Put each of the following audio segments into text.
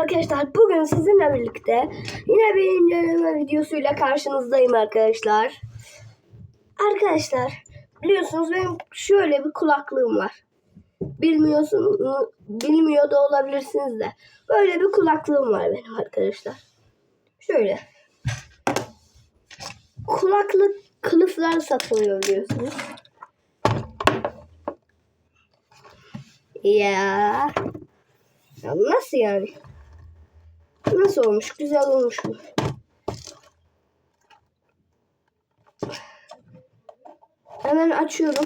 arkadaşlar. Bugün sizinle birlikte yine bir inceleme videosuyla karşınızdayım arkadaşlar. Arkadaşlar biliyorsunuz benim şöyle bir kulaklığım var. Bilmiyorsunuz, bilmiyor da olabilirsiniz de. Böyle bir kulaklığım var benim arkadaşlar. Şöyle. Kulaklık kılıfları satılıyor biliyorsunuz. Ya. Ya nasıl yani? Nasıl olmuş? Güzel olmuş mu? Hemen açıyorum.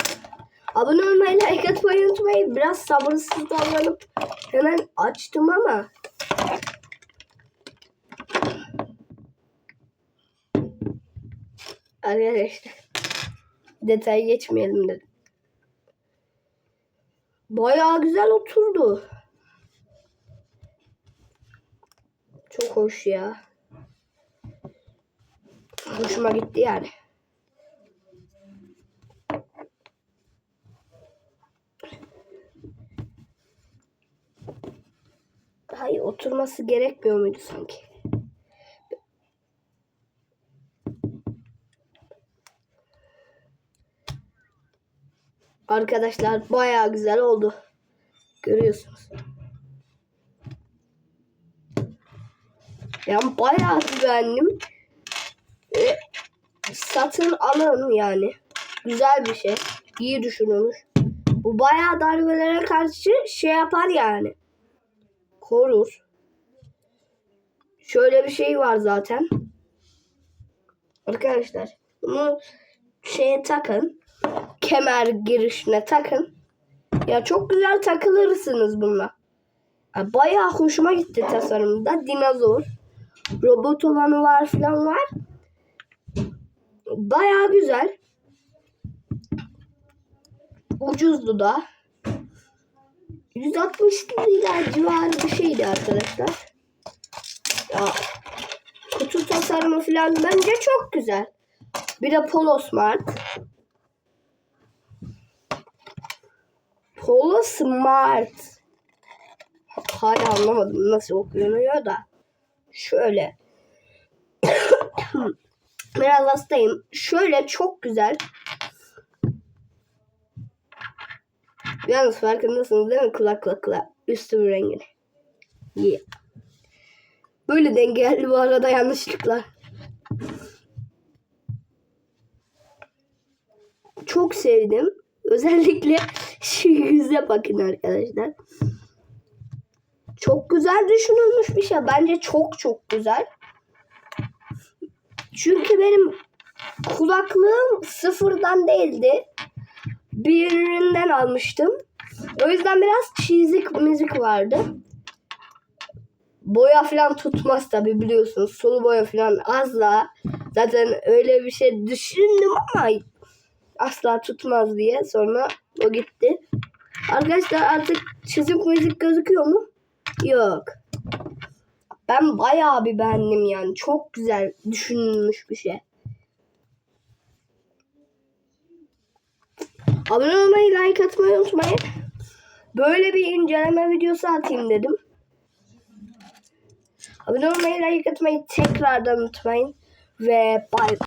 Abone olmayı, like atmayı unutmayın. Biraz sabırsız davranıp hemen açtım ama Arkadaşlar detay geçmeyelim dedim. Bayağı güzel oturdu. Çok hoş ya. Hoşuma gitti yani. Hayır oturması gerekmiyor muydu sanki? Arkadaşlar bayağı güzel oldu. Görüyorsunuz. Yani bayağı beğendim. Ve satın alın yani. Güzel bir şey. İyi düşünülmüş. Bu bayağı darbelere karşı şey yapar yani. Korur. Şöyle bir şey var zaten. Arkadaşlar bunu şeye takın. Kemer girişine takın. Ya çok güzel takılırsınız bununla. Ya Bayağı hoşuma gitti tasarımda. Dinozor. Robot olanı var falan var. Bayağı güzel. Ucuzdu da. 160 lira civarı bir şeydi arkadaşlar. Ya, kutu tasarımı falan bence çok güzel. Bir de Polo Smart. Polo Smart. Hala anlamadım nasıl okunuyor da. Şöyle. Biraz hastayım. Şöyle çok güzel. Yalnız farkındasınız değil mi kulaklıkla üstü rengini? Yeah. Böyle denk bu arada yanlışlıkla. Çok sevdim. Özellikle şu yüze bakın arkadaşlar. Çok güzel düşünülmüş bir şey. Bence çok çok güzel. Çünkü benim kulaklığım sıfırdan değildi. Birinden almıştım. O yüzden biraz çizik müzik vardı. Boya falan tutmaz tabi biliyorsunuz. Sulu boya falan asla. Zaten öyle bir şey düşündüm ama asla tutmaz diye. Sonra o gitti. Arkadaşlar artık çizik müzik gözüküyor mu? Yok. Ben bayağı bir beğendim yani. Çok güzel düşünülmüş bir şey. Abone olmayı, like atmayı unutmayın. Böyle bir inceleme videosu atayım dedim. Abone olmayı, like atmayı tekrardan unutmayın. Ve bay